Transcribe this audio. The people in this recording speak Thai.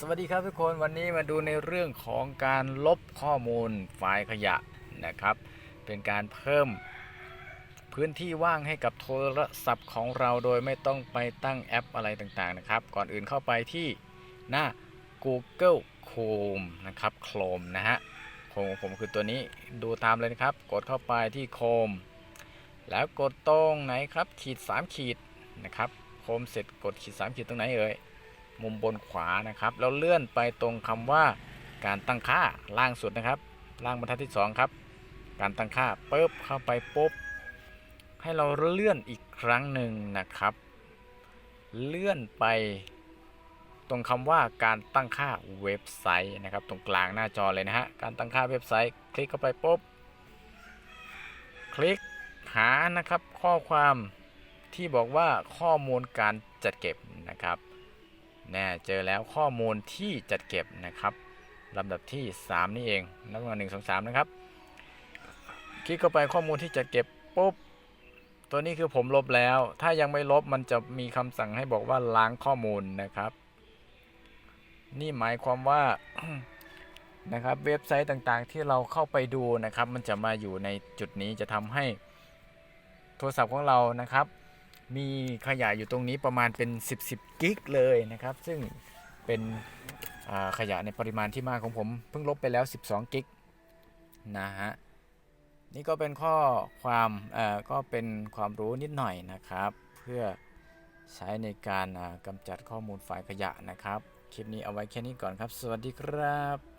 สวัสดีครับทุกคนวันนี้มาดูในเรื่องของการลบข้อมูลไฟล์ขยะนะครับ เป็นการเพิ่มพื้นที่ว่างให้กับโทรศัพท์ของเราโดยไม่ต้องไปตั้งแอปอะไรต่างๆนะครับ ก่อนอื่นเข้าไปที่หน้า Google Chrome นะครับ Chrome นะฮะโคมของผมคือตัวนี้ดูตามเลยนะครับ กดเข้าไปที่ Chrome แล้วกดตรงไหนครับขีด 3 ขีดนะครับโคมเสร็จกดขีด 3 ขีดตรงไหนเอ่ย มุมบนขวานะครับ แล้วเลื่อนไปตรงคำว่าการตั้งค่าล่างสุดนะครับ ล่างบรรทัดที่ 2 ครับ การตั้งค่าปุ๊บเข้าไปปุ๊บให้เราเลื่อนอีกครั้งหนึ่งนะครับ เลื่อนไปตรงคำว่าการตั้งค่าเว็บไซต์นะครับ ตรงกลางหน้าจอเลยนะฮะการตั้งค่าเว็บไซต์ คลิกเข้าไปปุ๊บคลิกหานะครับข้อความที่บอกว่าข้อมูลการจัดเก็บนะครับ แน่เจอแล้วข้อมูลที่จัดเก็บนะครับลำดับที่ 3 นี่เองนับมาหนึ่งสองสามนะครับ คลิกเข้าไปข้อมูลที่จัดเก็บปุ๊บตัวนี้คือผมลบแล้ว ถ้ายังไม่ลบมันจะมีคำสั่งให้บอกว่าล้างข้อมูลนะครับ นี่หมายความว่านะครับเว็บไซต์ต่างๆ ที่เราเข้าไปดูนะครับ มันจะมาอยู่ในจุดนี้จะทำให้โทรศัพท์ของเรานะครับ มีขยะอยู่ตรงนี้ประมาณเป็น 10 10กิกเลยนะครับ ซึ่งเป็นขยะในปริมาณที่มากของผมเพิ่งลบไปแล้ว 12กิกนะฮะนี่ก็เป็นข้อความก็เป็นความรู้นิดหน่อยนะครับ เพื่อใช้ในการกำจัดข้อมูลไฟล์ขยะนะครับ คลิปนี้เอาไว้แค่นี้ก่อนครับ สวัสดีครับ